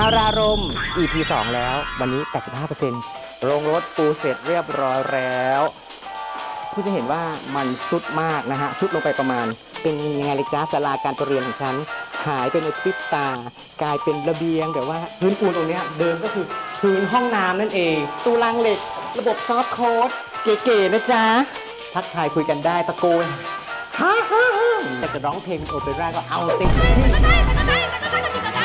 ารารม EP 2 แล้ว วันนี้ 85%โรงรถปูเสร็จเรียบร้อยแล้วคุณจะเห็นว่ามันสุดมากนะฮะสุดลงไปประมาณ เป็นยังไงเลยจ้าศาลาการประเรียนของฉัน หายไปในพริบตา กลายเป็นระเบียงแบบว่าพื้นปูนตรงเนี้ยเดิมก็คือพื้นห้องน้ำนั่นเอง ตูลังเหล็ก ระบบซอฟต์โค้ดเก๋ๆนะจ๊ะ ทักทายคุยกันได้ตะโกนฮ่าฮ่าฮ่าแต่จะร้องเพลงโอเปร่าก็เอาเต็มที่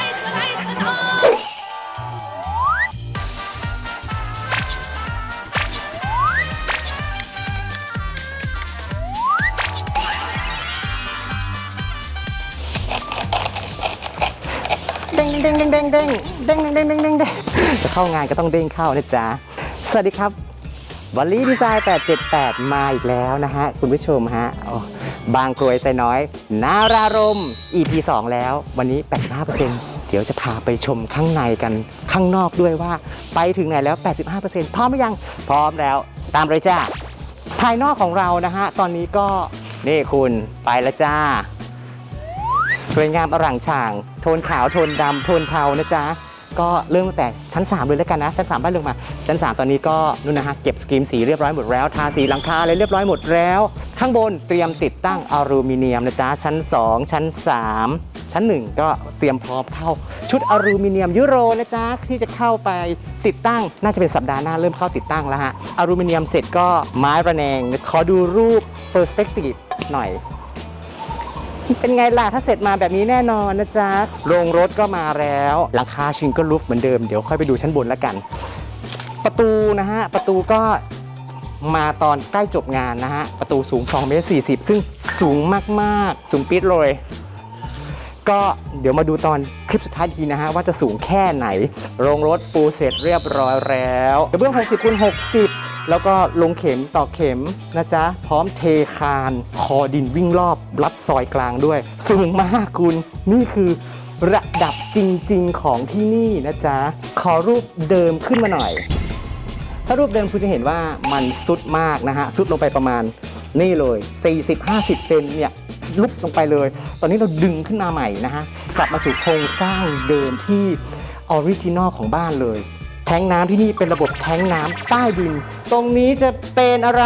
ด้งเด้งเด้งเด้งเด้งเด้งเด้งเด้งเด้งจะเข้างานก็ต้องเด้งเข้านะจ๊ะ สวัสดีครับวอลลี่ดีไซน์ 878 มาอีกแล้วนะฮะ คุณผู้ชมฮะบางกรวยใจน้อย นารารม EP 2 แล้ว วันนี้ 85%เดี๋ยวจะพาไปชมข้างในกันข้างนอกด้วยว่า ไปถึงไหนแล้ว 85%พร้อมหรือยัง พร้อมแล้วตามเลยจ้าภายนอกของเรานะฮะ ตอนนี้ก็นี่คุณไปแล้วจ้า สวยงามอร่างช่าง นขาวโทนดำโทนเทานะจ๊ะก็เริ่มตั้งแต่ชั้น 3 เลยแล้วกันนะ ชั้น3บ้านลงมา ชั้น 3 ตอนนี้ก็นู่นนะฮะเก็บสกรีมสีเรียบร้อยหมดแล้ว ทาสีหลังคาอะไรเรียบร้อยหมดแล้ว ข้างบนเตรียมติดตั้งอลูมิเนียมนะจ๊ะ ชั้น 2 ชั้น 3 ชั้น 1 ก็เตรียมพร้อมเข้า ชุดอลูมิเนียมยุโรนะจ๊ะ ที่จะเข้าไปติดตั้งน่าจะเป็นสัปดาห์หน้าเริ่มเข้าติดตั้งแล้วฮะอลูมิเนียมเสร็จก็ไม้ระแนงขอดูรูปเปอร์สเปกทีฟหน่อย เป็นไงล่ะถ้าเสร็จมาแบบนี้แน่นอนนะจ๊ะโรงรถก็มาแล้วหลังคาชิงก็ลุฟเหมือนเดิมเดี๋ยวค่อยไปดูชั้นบนแล้วกัน ประตูนะฮะประตูก็มาตอนใกล้จบงานนะฮะประตูสูง2เมตร40 ซึ่งสูงมากๆ สูงปิดเลย ก็เดี๋ยวมาดูตอนคลิปสุดท้ายทีนะฮะ ว่าจะสูงแค่ไหน โรงรถปูเสร็จเรียบร้อยแล้วกระเบื้อง 60คูณ60 แล้วก็ลงเข็มต่อเข็มนะจ๊ะ พร้อมเทคาน คอดินวิ่งรอบลัดซอยกลางด้วย สูงมากคุณ นี่คือระดับจริง ๆ ของที่นี่นะจ๊ะ ขอรูปเดิมขึ้นมาหน่อย ถ้ารูปเดิมคุณจะเห็นว่ามันสุดมากนะฮะสุดลงไปประมาณ นี่เลย 40-50 เซนเนี่ยลุกลงไปเลย ตอนนี้เราดึงขึ้นมาใหม่นะฮะ กลับมาสู่โครงสร้างเดิมที่ออริจินอลของบ้านเลย แทงน้ำที่นี่เป็นระบบแทงน้ำใต้ดิน ตรงนี้จะเป็นอะไร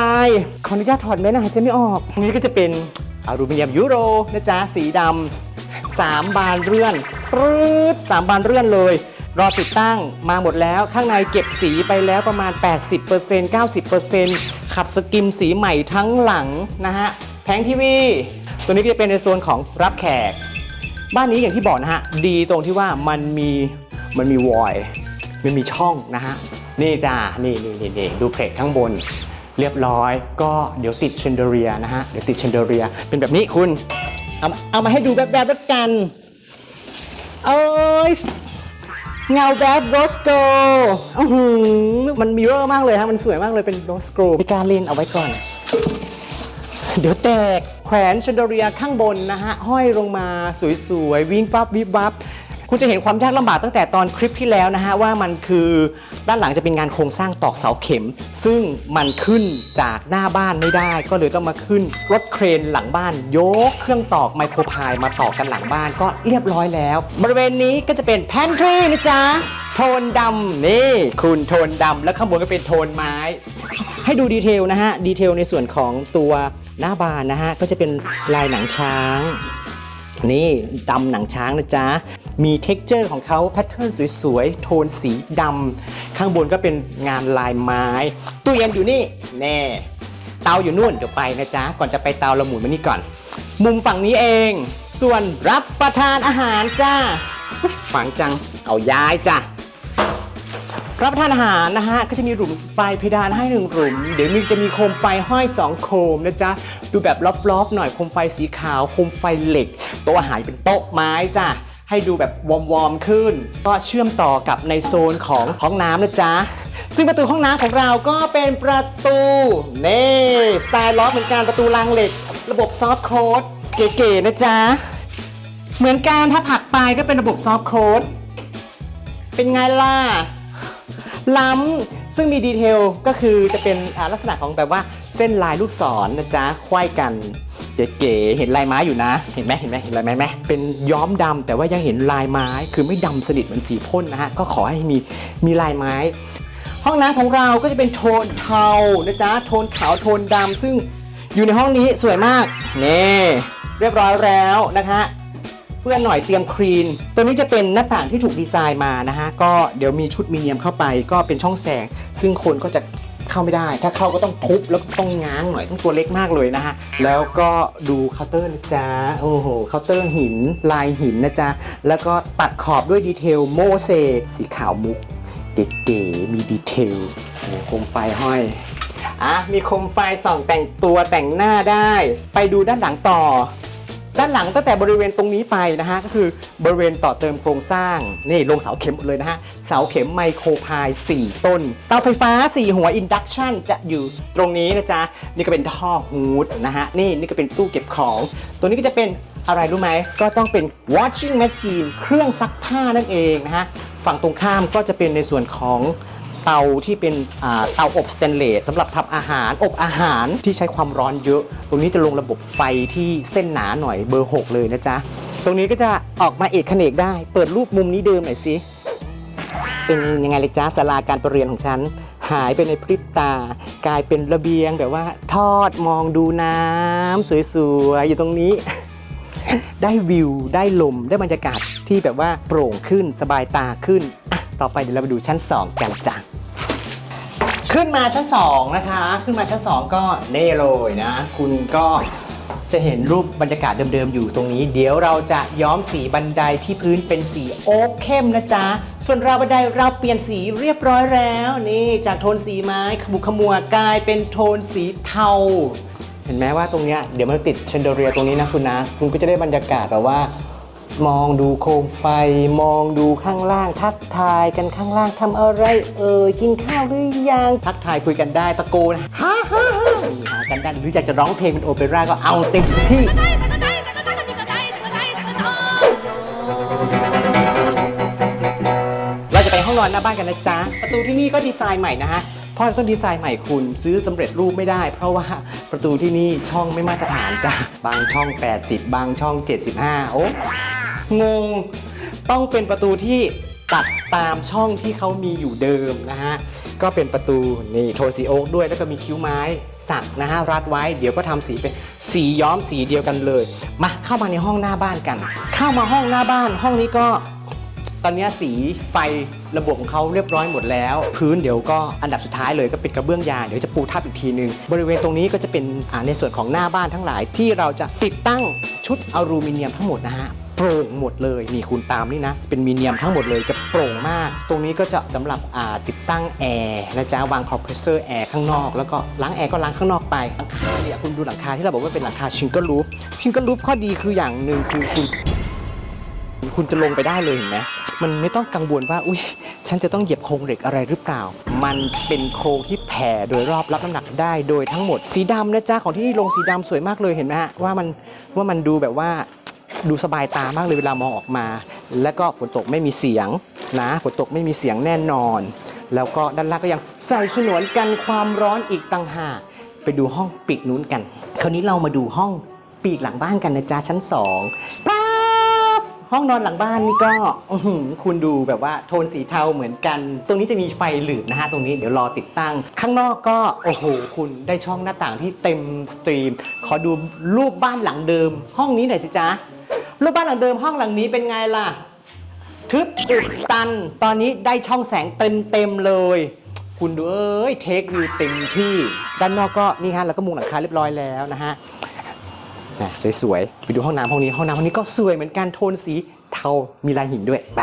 ขออนุญาตถอดแมนะหายใจไม่ออก ตรงนี้ก็จะเป็นอลูมิเนียมยูโรนะจ๊ะ สีดำสามบานเลื่อนปรื๊ดสามบานเลื่อนเลย รอติดตั้งมาหมดแล้วข้างในเก็บสีไปแล้วประมาณ 80% 90%ขัดสกิมสีใหม่ทั้งหลังนะฮะแผงทีวีตัวนี้ก็จะเป็นในโซนของรับแขก บ้านนี้อย่างที่บอกนะฮะ ดีตรงที่ว่ามันมีมันมีวอยมันมีช่องนะฮะ นี่จ้า นี่นี่นี่นดูเพลทข้างบน เรียบร้อย ก็เดี๋ยวติดเชนเดอเรียนะฮะ เดี๋ยวติดเชนเดอเรีย เป็นแบบนี้คุณ เอาเอามาให้ดูแบบแบบกัน โอ้ย เงาแบบโรสโกอื้อหือมันมิเรอร์มากเลยฮะ มันสวยมากเลยเป็นโรสโกไม่กล้าเล่นเอาไว้ก่อน เดี๋ยวแตก แขวนเชนเดอเรียข้างบนนะฮะ ห้อยลงมาสวยๆ วิ่งปั๊บวิบวับ คุณจะเห็นความยากลำบากตั้งแต่ตอนคลิปที่แล้วนะฮะว่ามันคือด้านหลังจะเป็นงานโครงสร้างตอกเสาเข็ม ซึ่งมันขึ้นจากหน้าบ้านไม่ได้ ก็เลยต้องมาขึ้นรถเครนหลังบ้าน ยกเครื่องตอกไมโครพายมาต่อกันหลังบ้านก็เรียบร้อยแล้ว บริเวณนี้ก็จะเป็นแพนทรีนะจ๊ะโทนดำนี่คุณโทนดำแล้วข้างบนก็เป็นโทนไม้ ให้ดูดีเทลนะฮะดีเทลในส่วนของตัวหน้าบานนะฮะก็จะเป็นลายหนังช้าง นี่ดำหนังช้างนะจ๊ะ มีเท็กเจอร์ของเขาแพทเทิร์นสวยๆ โทนสีดำข้างบนก็เป็นงานลายไม้ ตู้เย็นอยู่นี่แน่เตาอยู่นู่นเดี๋ยวไปนะจ๊ะ ก่อนจะไปเตาเราหมุนมานี่ก่อน มุมฝั่งนี้เอง ส่วนรับประทานอาหารจ้าฝังจังเอาย้ายจ้ะรับประทานอาหารนะฮะก็จะมีหลุมไฟเพดานให้หนึ่งหลุม เดี๋ยวมีจะมีโคมไฟห้อย 2 โคมนะจ๊ะ ดูแบบลอบๆหน่อยโคมไฟสีขาวโคมไฟเหล็ก โต๊ะอาหารเป็นโต๊ะไม้จ้ะ ให้ดูแบบวอมๆขึ้น ก็เชื่อมต่อกับในโซนของห้องน้ำนะจ๊ะ ซึ่งประตูห้องน้ำของเราก็เป็นประตูเน่สไตล์ล็อกเหมือนกันประตูรางเหล็ก ระบบซอฟต์โค้ดเก๋ๆนะจ๊ะ เหมือนกันถ้าผักไปก็เป็นระบบซอฟต์โค้ดเป็นไงล่ะ ล้ำซึ่งมีดีเทลก็คือจะเป็นลักษณะของแบบว่าเส้นลายลูกศรนะจ๊ะควายกัน เก๋ๆเห็นลายไม้อยู่นะ เห็นไหมเห็นไหมเห็นลายไม้ไหมเป็นย้อมดำแต่ว่ายังเห็นลายไม้ คือไม่ดำสนิทเหมือนสีพ่นนะฮะ ก็ขอให้มีมีลายไม้ ห้องน้ำของเราก็จะเป็นโทนเทานะจ๊ะ โทนขาว โทนดำซึ่งอยู่ในห้องนี้สวยมาก นี่เรียบร้อยแล้วนะคะเพื่อนหน่อยเตรียมคลีน ตัวนี้จะเป็นหน้าต่างที่ถูกดีไซน์มานะฮะ ก็เดี๋ยวมีชุดมีเนียมเข้าไปก็เป็นช่องแสง ซึ่งคนก็จะ เข้าไม่ได้ ถ้าเข้าก็ต้องทุบแล้วต้องง้างหน่อยต้องตัวเล็กมากเลยนะฮะ แล้วก็ดูเคาน์เตอร์นะจ๊ะโอ้โหเคาน์เตอร์หินลายหินนะจ๊ะ แล้วก็ตัดขอบด้วยดีเทลโมเสกสีขาวมุกเก๋ๆมีดีเทลโอ้โคมไฟห้อยอะมีโคมไฟส่องแต่งตัวแต่งหน้าได้ ไปดูด้านหลังต่อ ด้านหลังตั้งแต่บริเวณตรงนี้ไปนะฮะก็คือบริเวณต่อเติมโครงสร้างนี่ลงเสาเข็มหมดเลยนะฮะเสาเข็มไมโครพาย 4 ต้น เตาไฟฟ้า 4 หัวอินดักชันจะอยู่ตรงนี้นะจ๊ะ นี่ก็เป็นท่อฮูดนะฮะนี่นี่ก็เป็นตู้เก็บของ ตัวนี้ก็จะเป็นอะไรรู้ไหม ก็ต้องเป็น washing machine เครื่องซักผ้านั่นเองนะฮะฝั่งตรงข้ามก็จะเป็นในส่วนของ เตาที่เป็นเตาอบสแตนเลสสำหรับทำอาหารอบอาหารที่ใช้ความร้อนเยอะ ตรงนี้จะลงระบบไฟที่เส้นหนาหน่อยเบอร์ 6 เลยนะจ๊ะ ตรงนี้ก็จะออกมาเอกเขนกได้ เปิดรูปมุมนี้เดิมหน่อยสิเป็นยังไงเลยจ้าศาลาการประเรียนของฉัน หายไปในพริบตา กลายเป็นระเบียงแบบว่า ทอดมองดูน้ำสวยๆอยู่ตรงนี้ได้วิว ได้ลม ได้บรรยากาศที่แบบว่าโปร่งขึ้นสบายตาขึ้น อะ ต่อไปเดี๋ยวเราไปดูชั้น 2 กันจ้ะ ขึ้นมาชั้น 2 นะคะ ขึ้นมาชั้น 2 ก็เน่เลยนะ คุณก็จะเห็นรูปบรรยากาศเดิมๆ อยู่ตรงนี้ เดี๋ยวเราจะย้อมสีบันไดที่พื้นเป็นสีโอ๊กเข้มนะจ๊ะ ส่วนราวบันไดเราเปลี่ยนสีเรียบร้อยแล้ว นี่จากโทนสีไม้ขมุกขมัวกลายเป็นโทนสีเทา เห็นไหมว่าตรงเนี้ยเดี๋ยวมันติดเชนเดอเรียตรงนี้นะคุณนะ คุณก็จะได้บรรยากาศแบบว่า มองดูโคมไฟ มองดูข้างล่าง ทักทายกันข้างล่างทำอะไรเอ่ยกินข้าวหรือยัง ทักทายคุยกันได้ตะโกนฮ่าฮ่าฮ่าหากันได้หรืออยากจะร้องเพลงเป็นโอเปร่าก็เอาเต็มที่เราจะไปห้องนอนหน้าบ้านกันนะจ๊ะ ประตูที่นี่ก็ดีไซน์ใหม่นะฮะเพราะต้องดีไซน์ใหม่คุณซื้อสำเร็จรูปไม่ได้ เพราะว่าประตูที่นี่ช่องไม่มาตรฐานจ้ะ บางช่อง 80 บางช่อง 75 โอ้ งง ต้องเป็นประตูที่ตัดตามช่องที่เขามีอยู่เดิมนะฮะ ก็เป็นประตูนี่โทนสีโอ๊กด้วยแล้วก็มีคิ้วไม้สักนะฮะรัดไว้เดี๋ยวก็ทำสีเป็นสีย้อมสีเดียวกันเลย มาเข้ามาในห้องหน้าบ้านกัน เข้ามาห้องหน้าบ้าน ห้องนี้ก็ตอนนี้สีไฟระบบของเขาเรียบร้อยหมดแล้ว พื้นเดี๋ยวก็อันดับสุดท้ายเลยก็เป็นกระเบื้องยา เดี๋ยวจะปูทับอีกทีนึง บริเวณตรงนี้ก็จะเป็นในส่วนของหน้าบ้านทั้งหลายที่เราจะติดตั้งชุดอลูมิเนียมทั้งหมดนะฮะ โปร่งหมดเลยนี่คุณตามนี่นะ เป็นมีเนียมทั้งหมดเลยจะโปร่งมาก ตรงนี้ก็จะสำหรับติดตั้งแอร์นะจ๊ะวางคอมเพรสเซอร์แอร์ข้างนอกแล้วก็ล้างแอร์ก็ล้างข้างนอกไปหลังคาเนี่ยคุณดูหลังคาที่เราบอกว่าเป็นหลังคาชิงเกิลรูฟชิงเกิลรูฟข้อดีคืออย่างหนึ่งคือคุณคุณจะลงไปได้เลยเห็นไหมมันไม่ต้องกังวลว่า อุ้ยฉันจะต้องเหยียบโครงเหล็กอะไรหรือเปล่า มันเป็นโครงที่แผ่โดยรอบรับน้ำหนักได้โดยทั้งหมด สีดำนะจ๊ะของที่นี่ลงสีดำสวยมากเลยเห็นไหมฮะว่ามันว่ามันดูแบบว่า ดูสบายตามากเลยเวลามองออกมา แล้วก็ฝนตกไม่มีเสียงนะฝนตกไม่มีเสียงแน่นอน แล้วก็ด้านล่างก็ยังใส่ฉนวนกันความร้อนอีกต่างหากไปดูห้องปีกนู้นกัน คราวนี้เรามาดูห้องปีกหลังบ้านกันนะจ๊ะชั้นสองป๊าสห้องนอนหลังบ้านนี่ก็คุณดูแบบว่าโทนสีเทาเหมือนกัน ตรงนี้จะมีไฟหลืบนะฮะ ตรงนี้เดี๋ยวรอติดตั้ง ข้างนอกก็ โอ้โห คุณได้ช่องหน้าต่างที่เต็มสตรีม ขอดูรูปบ้านหลังเดิม ห้องนี้หน่อยสิจ๊ะ รูปบ้านหลังเดิมห้องหลังนี้เป็นไงล่ะทึบอุดตัน ตอนนี้ได้ช่องแสงเต็มเต็มเลย คุณดูเอ้ยเทควิวเต็มที่ด้านนอกก็นี่ฮะแล้วก็มุงหลังคาเรียบร้อยแล้วนะฮะนะสวยๆไปดูห้องน้ำห้องนี้ห้องน้ำห้องนี้ก็สวยเหมือนกันโทนสีเทามีลายหินด้วยไป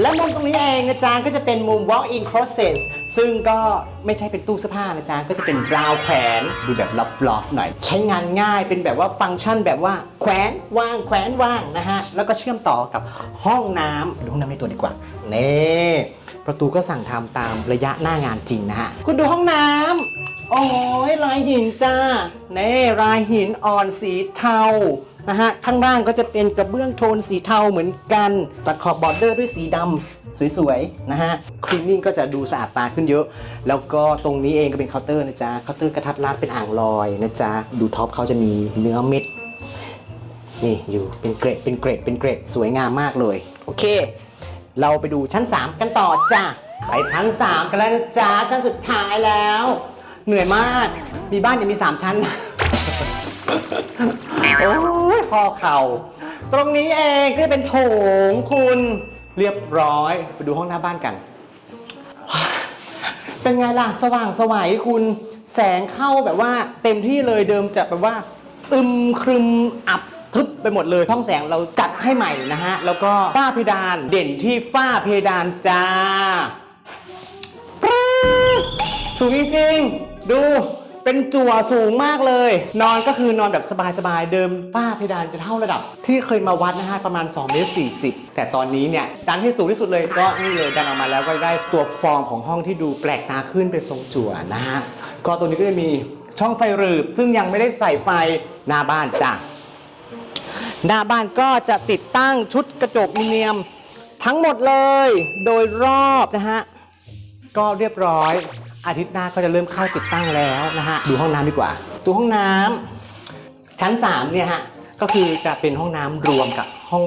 และมุมตรงนี้เองนะจ๊ะก็จะเป็นมุม walk-in closet ซึ่งก็ไม่ใช่เป็นตู้เสื้อผ้านะจ๊ะก็จะเป็นราวแขวนดูแบบลับๆหน่อย ใช้งานง่ายเป็นแบบว่าฟังก์ชันแบบว่าแขวนวางแขวนวางนะฮะ แล้วก็เชื่อมต่อกับห้องน้ำดูห้องน้ำในตัวดีกว่านี่ประตูก็สั่งทำตามระยะหน้างานจริงนะฮะ คุณดูห้องน้ำโอ้ยลายหินจ้าเน่ลายหินอ่อนสีเทา นะฮะข้างล่างก็จะเป็นกระเบื้องโทนสีเทาเหมือนกัน ตัดขอบบอร์เดอร์ด้วยสีดำสวยๆนะฮะคลีนนิ่งก็จะดูสะอาดตาขึ้นเยอะ แล้วก็ตรงนี้เองก็เป็นเคาน์เตอร์นะจ๊ะเคาน์เตอร์กระทัดรัดเป็นอ่างลอยนะจ๊ะดูท็อปเขาจะมีเนื้อเม็ดนี่อยู่เป็นเกรดเป็นเกรดเป็นเกรดสวยงามมากเลย โอเค เราไปดูชั้น 3 กันต่อจ้ะไปชั้น 3 กันแล้วนะจ๊ะชั้นสุดท้ายแล้ว เหนื่อยมากมีบ้านยังมี 3 ชั้นโอ้ ยคอเข่า ตรงนี้เองก็จะเป็นโถงคุณเรียบร้อย ไปดูห้องหน้าบ้านกัน เป็นไงล่ะ สว่างสวัยคุณแสงเข้าแบบว่าเต็มที่เลยเดิมจะแบบว่า อึมครึมอับทึบไปหมดเลยห้องแสงเราจัดให้ใหม่นะฮะ แล้วก็ฝ้าเพดานเด่นที่ฝ้าเพดานจ้าสูงจริงๆดู เป็นจั่วสูงมากเลย นอนก็คือนอนแบบสบายๆ เดิมฝ้าเพดานจะเท่าระดับ ที่เคยมาวัดนะฮะประมาณ2เมตร40 แต่ตอนนี้เนี่ยดันที่สูงที่สุดเลยก็นี่เลยดันออกมาแล้วก็ได้ตัวฟอร์มของห้องที่ดูแปลกตาขึ้นเป็นทรงจั่วนะฮะก็ตรงนี้ก็จะมีช่องไฟรืบ ซึ่งยังไม่ได้ใส่ไฟหน้าบ้านจ้ะหน้าบ้านก็จะติดตั้งชุดกระจกอลูมิเนียมทั้งหมดเลยโดยรอบนะฮะก็เรียบร้อย อาทิตย์หน้าก็จะเริ่มเข้าติดตั้งแล้วนะฮะดูห้องน้ำดีกว่า ตัวห้องน้ำชั้น3เนี่ยฮะก็คือจะเป็นห้องน้ำรวมกับห้อง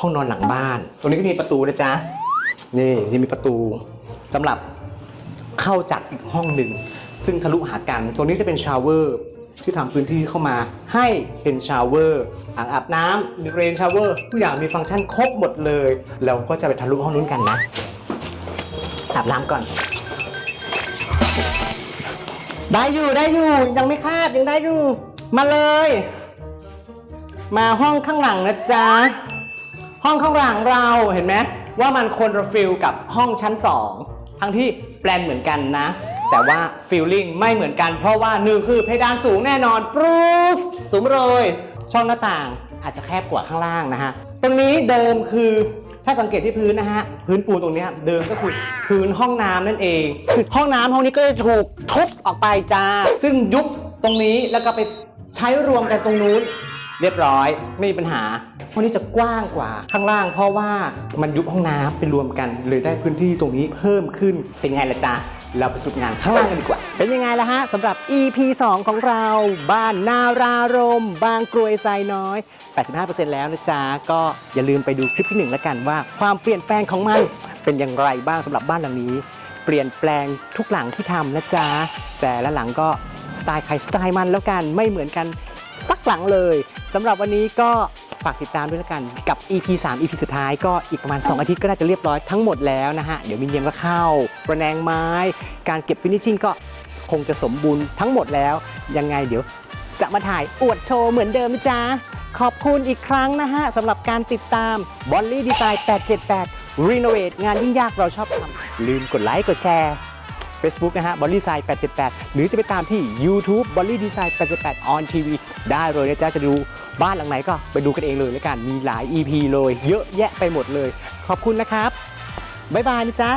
ห้องนอนหลังบ้าน ตรงนี้ก็มีประตูนะจ๊ะนี่ที่มีประตูสำหรับเข้าจากอีกห้องหนึ่งซึ่งทะลุหากันตรงนี้จะเป็นชาวเวอร์ที่ทำพื้นที่เข้ามาให้เป็นชาวเวอร์อ่างอาบน้ำมีเรนชาวเวอร์ทุกอย่างมีฟังก์ชันครบหมดเลย เราก็จะไปทะลุห้องนู้นกันนะอาบน้ำก่อน ได้อยู่ได้อยู่ยังไม่คาดยังได้อยู่ มาเลย มาห้องข้างหลังนะจ๊ะ ห้องข้างหลังเราเห็นไหมว่ามันคนละฟิลกับห้องชั้น2ทั้งที่แปลนเหมือนกันนะ แต่ว่าฟิลลิ่งไม่เหมือนกัน เพราะว่าหนึ่งคือเพดานสูงแน่นอนปรูสสูงเลย ช่องหน้าต่างอาจจะแคบกว่าข้างล่างนะฮะตรงนี้เดิมคือ ถ้าสังเกตที่พื้นนะฮะ พื้นปูนตรงเนี้ยเดิมก็คือพื้นห้องน้ำนั่นเองคือห้องน้ำห้องนี้ก็จะถูกทุบออกไปจ้า ซึ่งยุบตรงนี้แล้วก็ไปใช้รวมกันตรงนู้น เรียบร้อยไม่มีปัญหาห้องนี้จะกว้างกว่าข้างล่าง เพราะว่ามันยุบห้องน้ำเป็นรวมกันเลยได้พื้นที่ตรงนี้เพิ่มขึ้นเป็นไงล่ะจ๊ะ เราไปสุดงานข้างล่างกันดีกว่า เป็นยังไงล่ะฮะสำหรับ EP 2 ของเรา บ้านนารารม บางกรวยไซน้อย 85%แล้วนะจ๊ะ ก็อย่าลืมไปดูคลิปที่หนึ่งแล้วกันว่า ความเปลี่ยนแปลงของมันเป็นอย่างไรบ้างสำหรับบ้านหลังนี้ เปลี่ยนแปลงทุกหลังที่ทำนะจ๊ะ แต่ละหลังก็สไตล์ใครสไตล์มันแล้วกันไม่เหมือนกันสักหลังเลยสำหรับวันนี้ก็ ฝากติดตามด้วยแล้วกันกับ EP 3 EP สุดท้ายก็อีกประมาณ 2 อาทิตย์ก็น่าจะเรียบร้อยทั้งหมดแล้วนะฮะ เดี๋ยวมินเยียมก็เข้า ประแนงไม้ การเก็บฟินิชชิ่งก็คงจะสมบูรณ์ทั้งหมดแล้ว ยังไงเดี๋ยวจะมาถ่ายอวดโชว์เหมือนเดิมจ๊ะขอบคุณอีกครั้งนะฮะสำหรับการติดตาม b o l l y Design 878 Renovate งานยิ่งยากเราชอบทำลืมกดไลค์กดแชร์ Facebook นะฮะบอลลี่ไซด์878 หรือจะไปตามที่ YouTube บอลลี่ดีไซน์878 on TV ได้เลยนะจ๊ะจะดูบ้านหลังไหนก็ไปดูกันเองเลยแล้วกันมีหลาย EP เลย เยอะแยะไปหมดเลย ขอบคุณนะครับบ๊ายบายนะจ๊ะ